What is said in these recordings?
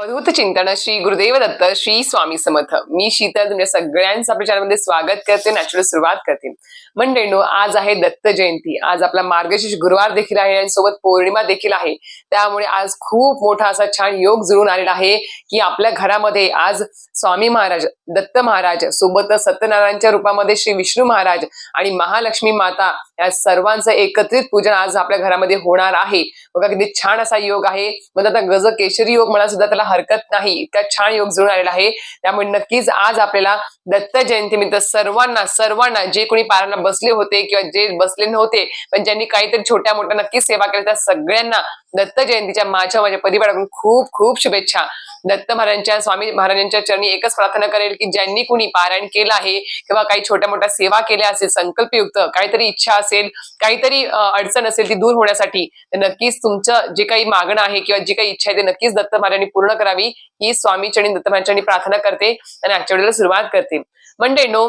अवधूत चिंतन श्री गुरुदेव दत्त श्री स्वामी समर्थ. मी शीतल तुमच्या सगळ्यांचं आपल्या चॅनलमध्ये स्वागत करते नॅचरल सुरुवात करते. मंडळीनो आज आहे दत्त जयंती. आज आपला मार्गशीर्ष गुरुवार देखील आहे आणि सोबत पौर्णिमा देखील आहे. त्यामुळे आज खूप मोठा असा छान योग जुळून आलेला आहे की आपल्या घरामध्ये आज स्वामी महाराज दत्त महाराज सोबत सत्यनारायणच्या रूपामध्ये श्री विष्णू महाराज आणि महालक्ष्मी माता या सर्वांचं एकत्रित पूजन आज आपल्या घरामध्ये होणार आहे. बघा किती छान असा योग आहे. म्हणजे आता गज केशरी योग मला सुद्धा त्याला हरकत नाही. इतका छान योग जुळून आलेला आहे. त्यामुळे नक्कीच आज आपल्याला दत्त जयंतीनिमित्त सर्वांना सर्वांना जे कोणी पारायला बसले होते किंवा जे बसले नव्हते पण ज्यांनी काहीतरी छोट्या मोठ्या नक्कीच सेवा केल्या त्या सगळ्यांना दत्त जयंतीच्या माझ्या माझ्या परिवाराकडून खूप खूप शुभेच्छा. दत्त महाराजांच्या स्वामी महाराजांच्या चरणी एकच प्रार्थना करेल की ज्यांनी कुणी पारायण केलं आहे किंवा काही छोट्या मोठ्या सेवा केल्या असेल संकल्पयुक्त काहीतरी इच्छा असेल काहीतरी अडचण असेल ती दूर होण्यासाठी तर नक्कीच तुमचं जे काही मागणं आहे किंवा जी काही इच्छा आहे ते नक्कीच दत्त महाराजांनी पूर्ण करावी ही स्वामी चरणी दत्त महाराजांनी प्रार्थना करते आणि आजच्या वेळेला सुरुवात करते. म्हणजे नो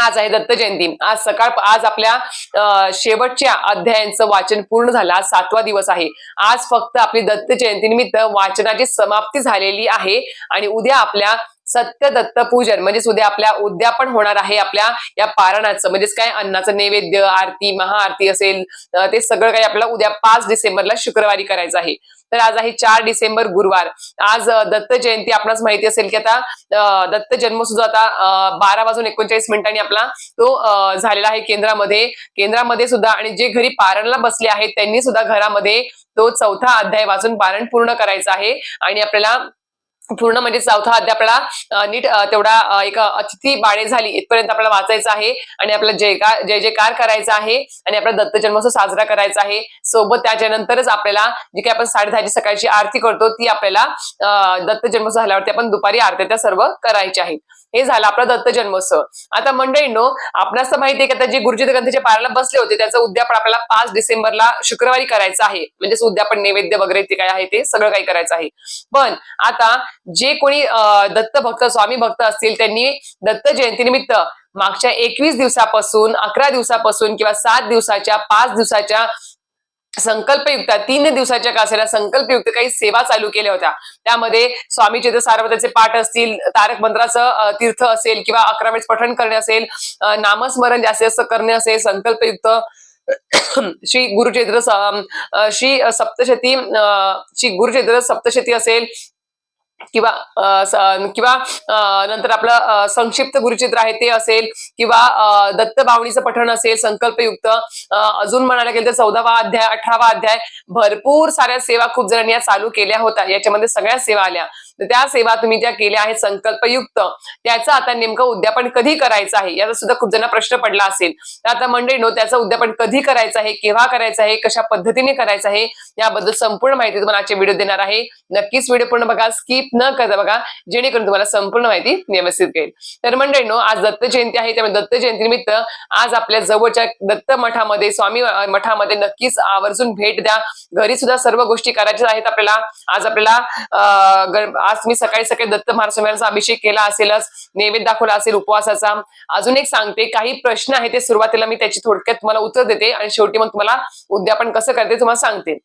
आज आहे दत्त जयंती. आज सकाळ आज आपल्या अं, शेवटच्या अध्यायांचं वाचन पूर्ण झालं. आज सातवा दिवस आहे. आज फक्त आपली दत्त जयंती निमित्त वाचनाची समाप्ती झालेली आहे. आणि उद्या आपल्या सत्य दत्त पूजन म्हणजेच उद्या आपल्या उद्यापन होणार आहे आपल्या या पारणाचं. म्हणजेच काय? अन्नाचं नैवेद्य आरती महाआरती असेल ते सगळं काही आपल्याला उद्या पाच डिसेंबरला शुक्रवारी करायचं आहे. तर आज आहे चार डिसेंबर गुरुवार. आज दत्त जयंती आपणास माहिती असेल की आता दत्त जन्म सुद्धा आता बारा वाजून एकोणचाळीस मिनिटांनी आपला तो झालेला आहे केंद्रामध्ये. केंद्रामध्ये सुद्धा आणि जे घरी पारणला बसले आहेत त्यांनी सुद्धा घरामध्ये तो चौथा अध्याय वाचून पारण पूर्ण करायचा आहे. आणि आपल्याला पूर्ण म्हणजे चौथा अध्याय आपल्याला नीट तेवढा एक अतिथी बाळे झाली इथपर्यंत आपल्याला वाचायचं आहे आणि आपला जयकार जय जयकार करायचा आहे आणि आपला दत्त जन्मोत्सव साजरा करायचा आहे. सोबत त्याच्यानंतरच आपल्याला जी काही आपण साडेदहाची सकाळची आरती करतो ती आपल्याला दत्त जन्मोत्सव झाल्यावरती आपण दुपारी आरत्या त्या सर्व करायच्या आहेत. हे झालं आपला दत्त जन्मोत्सव. आता मंडळींनो आपणास तर माहिती आहे की आता जे गुरुजी ग्रंथाचे पारायला बसले होते त्याचं उद्यापन आपल्याला पाच डिसेंबरला शुक्रवारी करायचं आहे. म्हणजेच उद्यापन नैवेद्य वगैरे ते काय आहे ते सगळं काही करायचं आहे. पण आता जे कोणी दत्त भक्त स्वामी भक्त असतील त्यांनी दत्त जयंतीनिमित्त मागच्या एकवीस दिवसापासून अकरा दिवसापासून किंवा सात दिवसाच्या पाच दिवसाच्या संकल्पयुक्त तीन दिवसाच्या कासेला संकल्पयुक्त काही सेवा चालू केल्या होत्या. त्यामध्ये स्वामी चैत्र सार्वताचे पाठ असतील तारक मंत्राचं तीर्थ असेल किंवा अकरा वेळेस पठण करणे असेल नामस्मरण जास्तीत जास्त करणे असेल संकल्पयुक्त श्री गुरुचैत्र अं, श्री सप्तशती अं, श्री गुरुचैत्र सप्तशती असेल किंवा किंवा नंतर आपलं संक्षिप्त गुरुचित्र आहे ते असेल किंवा अं, दत्त भावनीचं पठण असेल संकल्पयुक्त अं, अजून म्हणायला गेलं तर चौदावा अध्याय अठरावा अध्याय भरपूर साऱ्या सेवा खूप जणांनी या चालू केल्या होत्या. याच्यामध्ये सगळ्या सेवा आल्या. तर त्या सेवा तुम्ही ज्या केल्या आहेत संकल्पयुक्त त्याचं आता नेमकं उद्यापन कधी करायचं आहे? याचा सुद्धा खूप जण प्रश्न पडला असेल. तर आता मंडळी नो त्याचं उद्यापन कधी करायचं आहे? केव्हा करायचं आहे? कशा पद्धतीने करायचं आहे? याबद्दल संपूर्ण माहिती तुम्हाला आजच्या व्हिडिओ देणार आहे. नक्कीच व्हिडिओ पूर्ण बघा स्किप न करता बघा जेणेकरून तुम्हाला संपूर्ण माहिती व्यवस्थित कळेल. तर मंडळी नो आज दत्त जयंती आहे त्यामुळे दत्त जयंती निमित्त आज आपल्या जवळच्या दत्त मठामध्ये स्वामी मठामध्ये नक्कीच आवर्जून भेट द्या. घरी सुद्धा सर्व गोष्टी करायच्या आहेत आपल्याला. आज आपल्याला अं, आज मी सकाळी सकाळी दत्त महाराज अभिषेक केला असेलच नैवेद्य दाखवला असेल उपवासाचा. अजून एक सांगते काही प्रश्न आहेत ते सुरुवातीला मी त्याची थोडक्यात तुम्हाला उत्तर देते आणि शेवटी मग तुम्हाला उद्यापन कसं करते तुम्हाला सांगते.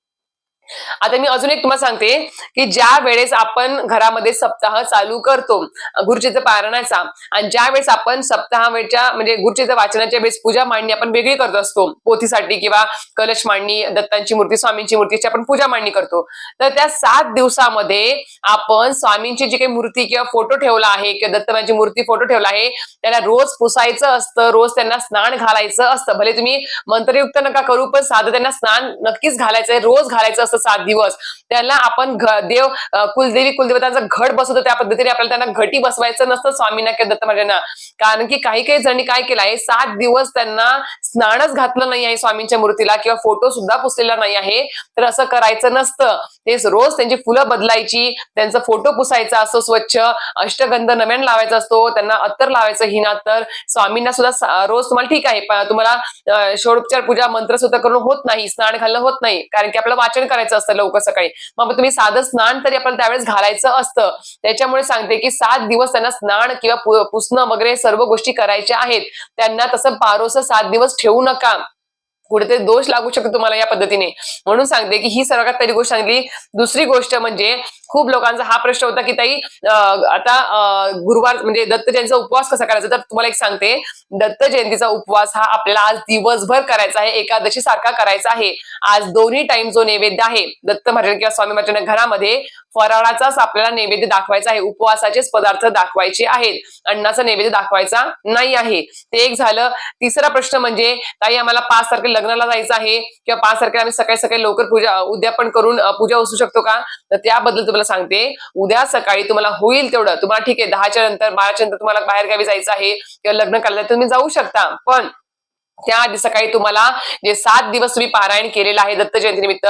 आता मी अजून एक तुम्हाला सांगते की ज्या वेळेस आपण घरामध्ये सप्ताह चालू करतो गुरुजीचा पारणाचा आणि ज्या वेळेस आपण सप्ताह म्हणजे गुरुजीच्या वाचनाच्या वेळेस पूजा मांडणी आपण वेगळी करत असतो पोथीसाठी किंवा कलश मांडणी दत्तांची मूर्ती स्वामींची मूर्तीची आपण पूजा मांडणी करतो. तर त्या सात दिवसामध्ये आपण स्वामींची जी काही मूर्ती किंवा फोटो ठेवला आहे किंवा दत्तमाची मूर्ती फोटो ठेवला आहे त्याला रोज पुसायचं असतं रोज त्यांना स्नान घालायचं असतं. भले तुम्ही मंत्रयुक्त नका करू पण साधं त्यांना स्नान नक्कीच घालायचंय रोज घालायचं असतं. सात दिवस. त्याला आपण देव कुलदेवी कुलदेवतांचा घट बसवतो त्या पद्धतीने आपल्याला त्यांना घटी बसवायचं नसतं स्वामींना किंवा दत्त महाराजांना. कारण की काही काही जणी काय केलं आहे सात दिवस त्यांना स्नानच घातलं नाही आहे स्वामींच्या मूर्तीला किंवा फोटो सुद्धा पुसलेला नाही आहे. तर असं करायचं नसतं. ते रोज त्यांची फुलं बदलायची त्यांचा फोटो पुसायचा असतो स्वच्छ अष्टगंध नव्यान लावायचा असतो त्यांना अत्तर लावायचं हिना तर स्वामींना सुद्धा रोज तुम्हाला ठीक आहे तुम्हाला षोडोपचार पूजा मंत्र सुद्धा करून होत नाही स्नान घालणं होत नाही. कारण की आपलं वाचन करायचं असतं लवकर सकाळी. मग तुम्ही साधं स्नान तरी आपल्याला त्यावेळेस घालायचं असतं. त्याच्यामुळे सांगते की सात दिवस त्यांना स्नान किंवा पुसणं वगैरे सर्व गोष्टी करायच्या आहेत. त्यांना तसं पारोसं सात दिवस ठेवू नका. कुठेतरी दोष लागू शकतो तुम्हाला या पद्धतीने. म्हणून सांगते की ही सर्वात पहिली गोष्ट सांगली दुसरी गोष्ट म्हणजे खूप लोकांचा हा प्रश्न होता की ताई आता गुरुवार म्हणजे दत्त जयंतीचा उपवास कसा करायचा? तर तुम्हाला एक सांगते. दत्त जयंतीचा उपवास हा आपल्याला आज दिवसभर करायचा आहे. एकादशी सारखा करायचा आहे. आज दोन्ही टाइम जो नैवेद्य आहे दत्त महाराज किंवा स्वामी महाराजांच्या घरामध्ये फराळाचाच आपल्याला नैवेद्य दाखवायचा आहे. उपवासाचेच पदार्थ दाखवायचे आहेत. अन्नाचा नैवेद्य दाखवायचा नाही आहे. ते एक झालं. तिसरा प्रश्न म्हणजे ताई आम्हाला पाच तारखेला लग्नाला जायचं आहे किंवा पाच तारखेला आम्ही सकाळी सकाळी लवकर पूजा उद्यापन करून पूजा असू शकतो का? तर त्याबद्दल तुम्हाला सांगते. उद्या सकाळी तुम्हाला होईल तेवढं. तुम्हाला ठीक आहे दहाच्या नंतर बाराच्या नंतर तुम्हाला बाहेरगावी जायचं आहे किंवा लग्न करायला तुम्ही जाऊ शकता. पण त्या आधी सकाळी तुम्हाला जे सात दिवस तुम्ही पारायण केलेलं आहे दत्त जयंती निमित्त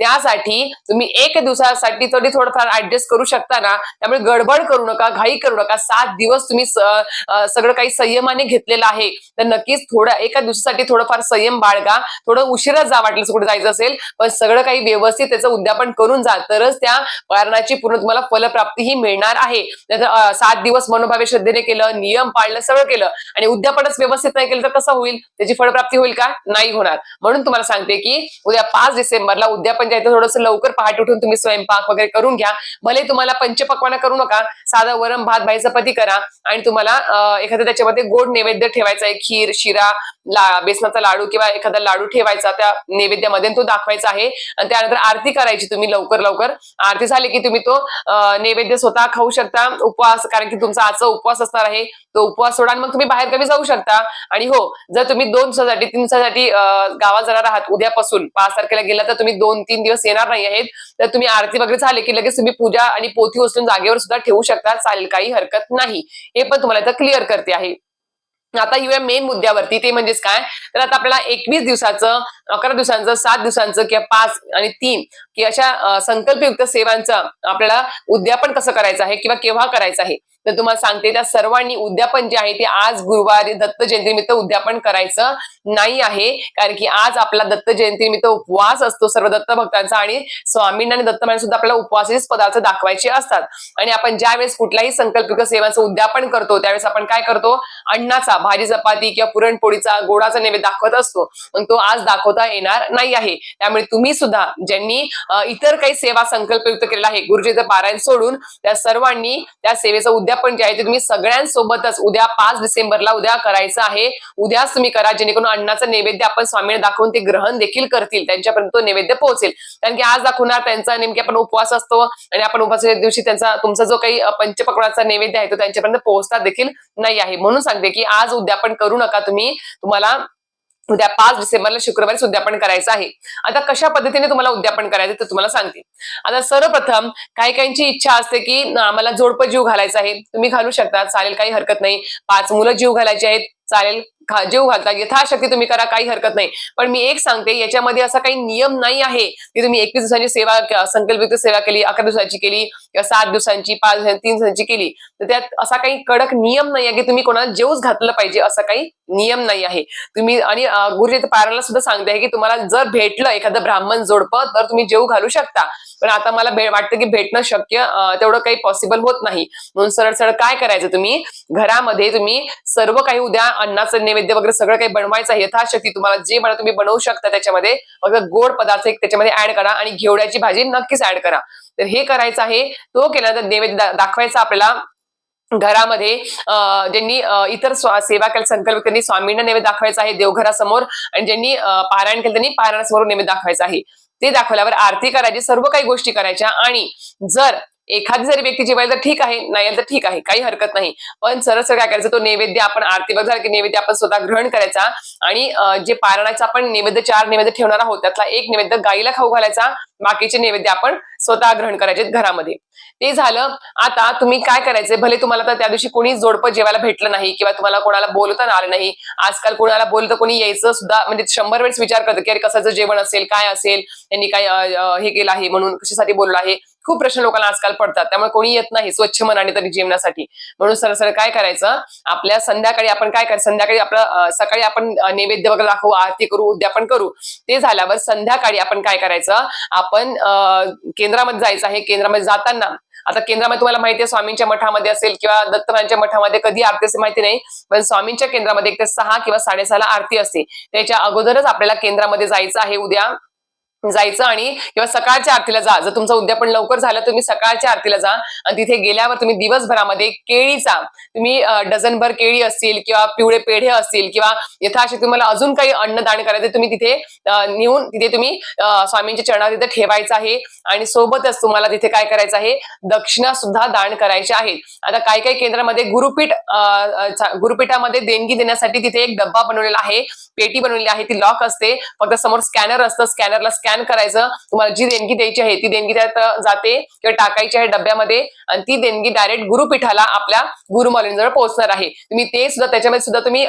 त्यासाठी तुम्ही एक दिवसासाठी थोडी थोडंफार ऍडजस्ट करू शकता ना. त्यामुळे गडबड करू नका घाई करू नका. सात दिवस तुम्ही सगळं काही संयमाने घेतलेलं आहे. तर नक्कीच थोडं एका दिवसासाठी थोडंफार संयम बाळगा. थोडं उशिरा जा वाटलं कुठे जायचं असेल पण सगळं काही व्यवस्थित त्याचं उद्यापन करून जा. तरच त्या कारणाची पूर्ण तुम्हाला फलप्राप्ती ही मिळणार आहे. नाहीतर सात दिवस मनोभावे श्रद्धेने केलं नियम पाळलं सगळं केलं आणि उद्यापनच व्यवस्थित नाही केलं तर कसं होईल? त्याची फळप्राप्ती होईल का? नाही होणार. म्हणून तुम्हाला सांगते की उद्या पाच डिसेंबरला उद्यापन जे थोडंसं लवकर पहाटे उठून तुम्ही स्वयंपाक वगैरे करून घ्या. भले तुम्हाला पंचपक्वाना करू नका साधा वरम भात भाई चपाती करा आणि तुम्हाला एखाद्या त्याच्यामध्ये गोड नैवेद्य ठेवायचा आहे खीर शिरा ला बेसनाचा लाडू किंवा एखादा लाडू ठेवायचा त्या नैवेद्यामध्ये तो दाखवायचा आहे. आणि त्यानंतर आरती करायची तुम्ही लवकर लवकर. आरती झाली की तुम्ही तो नैवेद्य स्वतः खाऊ शकता उपवास कारण की तुमचा आजचा उपवास असणार आहे. तो उपवास सोडा मग तुम्ही बाहेर कमी जाऊ शकता. आणि हो जर तुम्ही दोन दिवसासाठी तीन दिवसासाठी गावात जाणार आहात उद्यापासून पाच तारखेला गेला तर तुम्ही दोन तीन दिवस येणार नाही आहेत. तर तुम्ही आरती वगैरे झाले की लगेच तुम्ही पूजा आणि पोथी उचलून जागेवर सुद्धा ठेवू शकता. चालेल काही हरकत नाही. हे पण तुम्हाला इथं क्लिअर करते आहे. आता येऊया मेन मुद्द्यावरती. ते म्हणजेच काय? तर आता आपल्याला एकवीस दिवसाचं अकरा दिवसांचं सात दिवसांचं किंवा पाच आणि तीन की अशा संकल्पयुक्त सेवांचं आपल्याला उद्यापन कसं करायचं आहे किंवा केव्हा करायचं आहे? तर तुम्हाला सांगते त्या सर्वांनी उद्यापन जे आहे ते आज गुरुवारी दत्त जयंतीनिमित्त उद्यापन करायचं नाही आहे. कारण की आज आपला दत्त जयंतीनिमित्त उपवास असतो सर्व दत्त भक्तांचा आणि स्वामींना आणि दत्त सुद्धा आपल्याला उपवासाचेच पदार्थ दाखवायचे असतात. आणि आपण ज्यावेळेस कुठल्याही संकल्पिक सेवांचं उद्यापन करतो त्यावेळेस आपण काय करतो? अण्णाचा भाजी चपाती किंवा पुरणपोळीचा गोडाचा नैवेद्य दाखवत असतो. पण तो आज दाखवता येणार नाही आहे. त्यामुळे तुम्ही सुद्धा ज्यांनी इतर काही सेवा संकल्पयुक्त केलेला आहे गुरुजीचं पारायण सोडून त्या सर्वांनी त्या सेवेचं उद्यापन जे आहे ते तुम्ही सगळ्यांसोबतच उद्या पाच डिसेंबरला उद्या करायचं आहे. उद्याच तुम्ही करा जेणेकरून अण्णाचं नैवेद्य आपण स्वामीने दाखवून ते ग्रहण देखील करतील. त्यांच्यापर्यंत तो नैवेद्य पोहोचेल. कारण की आज दाखवणार त्यांचा नेमके आपण उपवास असतो आणि आपण उपवासाच्या दिवशी त्यांचा तुमचा जो काही अं, नैवेद्य आहे तो त्यांच्यापर्यंत पोहोचता देखील नाही आहे. म्हणून सांगते की आज उद्या पण करू नका तुम्ही. तुम्हाला उद्या पाच डिसेंबरला शुक्रवारी उद्यापन करायचं आहे. आता कशा पद्धतीने तुम्हाला उद्यापन करायचं ते तुम्हाला सांगते. आता सर्वप्रथम काही काहींची इच्छा असते की मला आम्हाला जोडपं जीव घालायचा आहे. तुम्ही घालू शकता चालेल काही हरकत नाही. पाच मुलं जीव घालायचे आहेत चालेल. जीव घालता यथाशक्ती तुम्ही करा काही हरकत नाही. पण मी एक सांगते याच्यामध्ये असा काही नियम नाही आहे की तुम्ही एकवीस दिवसांची सेवा संकल्पित सेवा केली अकरा दिवसांची केली किंवा सात दिवसांची पाच दिवसांची तीन दिवसांची केली. तर त्यात असा काही कडक नियम नाही आहे की तुम्ही कोणाला जेवच घातलं पाहिजे असा काही नियम नाही आहे. तुम्ही आणि गुरुजी पारायणाला सुद्धा सांगते आहे की तुम्हाला जर भेटलं एखादं ब्राह्मण जोडपं तर तुम्ही जेव घालू शकता. पण आता मला वाटतं की भेटणं शक्य तेवढं काही पॉसिबल होत नाही. म्हणून सरळ सरळ काय करायचं तुम्ही? घरामध्ये तुम्ही सर्व काही उद्या अन्नाचं नैवेद्य वगैरे सगळं काही बनवायचं आहे यथाशक्ती तुम्हाला जे म्हणा तुम्ही बनवू शकता त्याच्यामध्ये. फक्त गोड पदार्थ एक त्याच्यामध्ये ऍड करा आणि घेवड्याची भाजी नक्कीच ऍड करा. तर हे करायचं आहे. तो केल्यानंतर नैवेद्य दाखवायचा आपल्याला घरामध्ये अं, ज्यांनी इतर सेवा केल्या संकल्प त्यांनी स्वामींना नैवेद्य दाखवायचा आहे देवघरासमोर. आणि ज्यांनी पारायण केलं त्यांनी पारायणासमोर नैवेद्य दाखवायचा आहे. ते दाखवल्यावर आरती करायची सर्व काही गोष्टी करायच्या. आणि जर एखादी जरी व्यक्ती जेवायला तर ठीक आहे नाही तर ठीक आहे काही हरकत नाही. पण सरळ सरळ काय करायचं तो नैवेद्य आपण आरती बघा की नैवेद्य आपण स्वतः ग्रहण करायचा आणि जे पारणाचा आपण नैवेद्य चार नैवेद्य ठेवणार आहोत त्यातला एक नैवेद्य गाईला खाऊ घालायचा बाकीचे नैवेद्य आपण स्वतः ग्रहण करायचे घरामध्ये. ते झालं आता तुम्ही काय करायचंय भले तुम्हाला तर त्या दिवशी कोणी जोडपं जेवायला भेटलं नाही किंवा तुम्हाला कोणाला बोलता आलं नाही आजकाल कोणाला बोलतं कोणी यायचं सुद्धा म्हणजे शंभर वेळेस विचार करतं की अरे कसाचं जेवण असेल काय असेल त्यांनी काय हे केलं आहे म्हणून कशासाठी बोललं आहे खूप प्रश्न लोकांना आजकाल पडतात. त्यामुळे कोणी येत नाही स्वच्छ मनाने तरी जेवणासाठी. म्हणून सरसर काय करायचं? आपल्या संध्याकाळी आपण काय करायचं संध्याकाळी आपलं सकाळी आपण नैवेद्य वगैरे दाखवू आरती करू उद्यापन करू. ते झाल्यावर संध्याकाळी आपण काय करायचं? आपण केंद्रामध्ये जायचं आहे. केंद्रामध्ये जाताना आता केंद्रामध्ये तुम्हाला माहिती आहे स्वामींच्या मठामध्ये असेल किंवा दत्तरांच्या मठामध्ये कधी आरती असेल माहिती नाही पण स्वामींच्या केंद्रामध्ये एक ते सहा किंवा साडेसहाला आरती असते. त्याच्या अगोदरच आपल्याला केंद्रामध्ये जायचं आहे उद्या. जायचं आणि किंवा सकाळच्या आरतीला जा. जर तुमचं उद्यापन लवकर झालं तुम्ही सकाळच्या आरतीला जा आणि तिथे गेल्यावर तुम्ही दिवसभरामध्ये केळीचा तुम्ही डझनभर केळी असतील किंवा पिवळे पेढे असतील किंवा यथाशी तुम्हाला अजून काही अन्नदान करायचं तुम्ही तिथे नेऊन तिथे तुम्ही स्वामींच्या चरणात तिथे ठेवायचं आहे आणि सोबतच तुम्हाला तिथे काय करायचं आहे दक्षिणा सुद्धा दान करायचे आहेत. आता काही काही केंद्रामध्ये गुरुपीठ अं, गुरुपीठामध्ये देणगी देण्यासाठी तिथे एक डब्बा बनवलेला आहे पेटी बनवलेली आहे ती लॉक असते. फक्त समोर स्कॅनर असतं स्कॅनरला स्कॅन करायचं. तुम्हाला जी देणगी द्यायची आहे ती देणगी त्यात जाते किंवा टाकायची आहे डब्यामध्ये आणि ती देणगी डायरेक्ट गुरुपीठाला आपल्या गुरुमाऊलींजवळ पोहोचणार आहे. तुम्ही ते सुद्धा त्याच्यामध्ये सुद्धा तुम्ही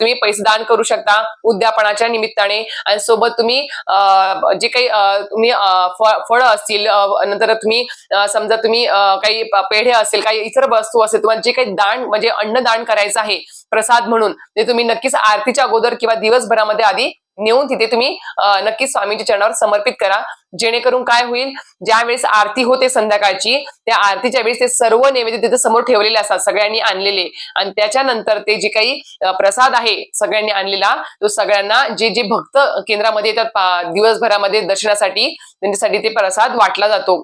तुम्ही पैसे दान करू शकता उद्यापनाच्या निमित्ताने आणि सोबत तुम्ही जे काही अं, तुम्ही अं, फळं असतील नंतर तुम्ही समजा तुम्ही काही पेढे असेल काही इतर वस्तू असेल तुम्हाला जे काही दान म्हणजे अन्नदान करायचं आहे प्रसाद म्हणून ते तुम्ही नक्कीच आरतीच्या अगोदर किंवा दिवसभरामध्ये आधी नेऊन तिथे तुम्ही नक्की स्वामींच्या चरणावर समर्पित करा. जेणेकरून काय होईल ज्या वेळेस आरती होते संध्याकाळची त्या आरतीच्या वेळेस ते सर्व नैवेद्य तिथे समोर ठेवलेले असतात सगळ्यांनी आणलेले. आणि त्याच्यानंतर ते जे काही प्रसाद आहे सगळ्यांनी आणलेला तो सगळ्यांना जे जे भक्त केंद्रामध्ये येतात दिवसभरामध्ये दर्शनासाठी त्यांच्यासाठी ते प्रसाद वाटला जातो.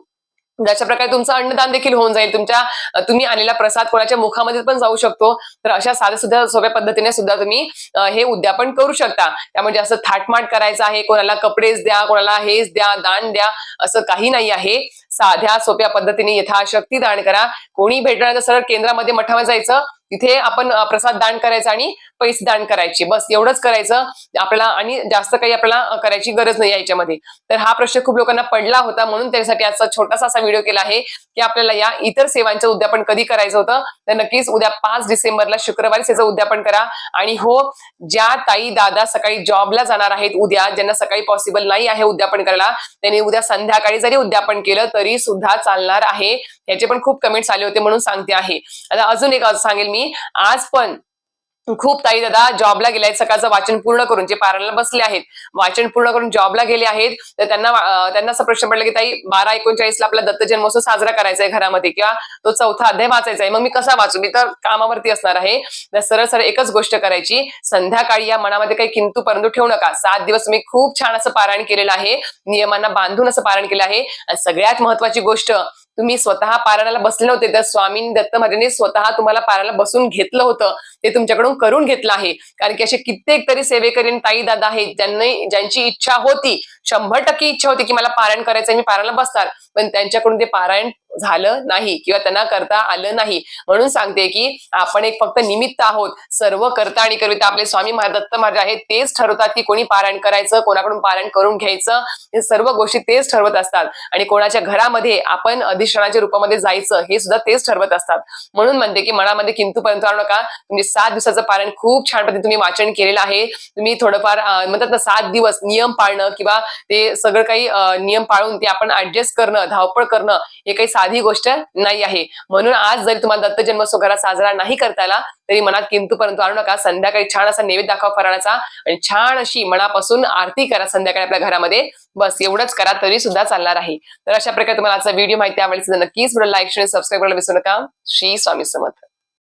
म्हणजे ज्याच्या प्रकारे तुमचं अन्नदान देखील होऊन जाईल. तुमच्या तुम्ही आलेला प्रसाद कोणाच्या मुखामध्ये पण जाऊ शकतो. तर अशा साध्या सुद्धा सोप्या पद्धतीने सुद्धा तुम्ही हे उद्यापन करू शकता. त्यामध्ये असं थाटमाट करायचं आहे. कोणाला कपडेच द्या कोणाला हेच द्या दान द्या असं काही नाही आहे. साध्या सोप्या पद्धतीने यथाशक्ती दान करा. कोणी भेटणार तर सरळ केंद्रामध्ये मठामध्ये जायचं. तिथे आपण प्रसाद दान करायचा आणि पैसे दान करायचे. बस एवढंच करायचं. आपल्याला आणि जास्त काही आपल्याला करायची गरज नाही याच्यामध्ये. तर हा प्रश्न खूप लोकांना पडला होता म्हणून त्यासाठी आजचा छोटासा असा व्हिडिओ केला आहे की आपल्याला या इतर सेवांचं उद्यापन कधी करायचं होतं? तर नक्कीच उद्या पाच डिसेंबरला शुक्रवारी त्याचं उद्यापन करा. आणि हो ज्या ताई दादा सकाळी जॉबला जाणार आहेत उद्या ज्यांना सकाळी पॉसिबल नाही आहे उद्यापन करायला त्यांनी उद्या संध्याकाळी जरी उद्यापन केलं तरी सुद्धा चालणार आहे. याचे पण खूप कमेंट्स आले होते म्हणून सांगते आहे. आता अजून एक सांगेल मी. आज पण खूप ताई दादा जॉबला गेले आहेत सकाळचं वाचन पूर्ण करून जे पारायला बसले आहेत वाचन पूर्ण करून जॉबला गेले आहेत. तर त्यांना त्यांना असा प्रश्न पडला की ताई बारा एकोणचाळीसला आपला दत्त जन्मोत्सव साजरा करायचा आहे घरामध्ये किंवा तो चौथा अध्याय वाचायचा आहे. मग मी कसा वाचू? मी तर कामावरती असणार आहे. तर सरळ सरळ एकच गोष्ट करायची संध्याकाळी या मनामध्ये काही किंतू परंतु ठेवू नका. सात दिवस तुम्ही खूप छान असं पारायण केलेलं आहे. नियमांना बांधून असं पारायण केलं आहे. आणि सगळ्यात महत्वाची गोष्ट तुम्ही स्वतः पारायणाला बसले नव्हते तर स्वामी दत्त महाराजांनी स्वतः तुम्हाला पारायणाला बसून घेतलं होतं. ते तुमच्याकडून करून घेतलं आहे. कारण की असे कित्येक तरी सेवेकरीन ताई दादा आहेत ज्यांनी ज्यांची इच्छा होती शंभर टक्के इच्छा होती की मला पारायण करायचं मी पारायणाला बसणार. पण त्यांच्याकडून ते पारायण झालं नाही किंवा त्यांना करता आलं नाही. म्हणून सांगते की आपण एक फक्त निमित्त आहोत. सर्व करता आणि कविता आपले स्वामी महाराज दत्त महाराज आहेत. तेच ठरवतात की कोणी पारायण करायचं कोणाकडून पारायण करून घ्यायचं. हे सर्व गोष्टी तेच ठरवत असतात. आणि कोणाच्या घरामध्ये आपण अधिष्ठानाच्या रूपामध्ये जायचं हे सुद्धा तेच ठरवत असतात. म्हणून म्हणते की मनामध्ये किंतु पर्यंत आणू नका. तुम्ही सात दिवसाचं पारायण खूप छान पद्धतीने तुम्ही वाचन केलेलं आहे. तुम्ही थोडंफार म्हणतात ना सात दिवस नियम पाळणं किंवा ते सगळं काही नियम पाळून ते आपण ऍडजस्ट करणं धावपळ करणं हे काही साधी गोष्ट नाही आहे. म्हणून आज जरी तुम्हाला दत्त जन्मोत्सव घरात साजरा नाही करता आला तरी मनात किंतु परंतु आणू नका. संध्याकाळी छान असा नैवेद्य दाखवा फराळाचा आणि छान अशी मनापासून आरती करा संध्याकाळी आपल्या घरामध्ये. बस एवढंच करा तरी सुद्धा चालणार आहे. तर अशा प्रकारे तुम्हाला आजचा व्हिडिओ माहिती आवडली नक्कीच लाईक शेअर सबस्क्राईब करायला विसरू नका. श्री स्वामी समर्थ.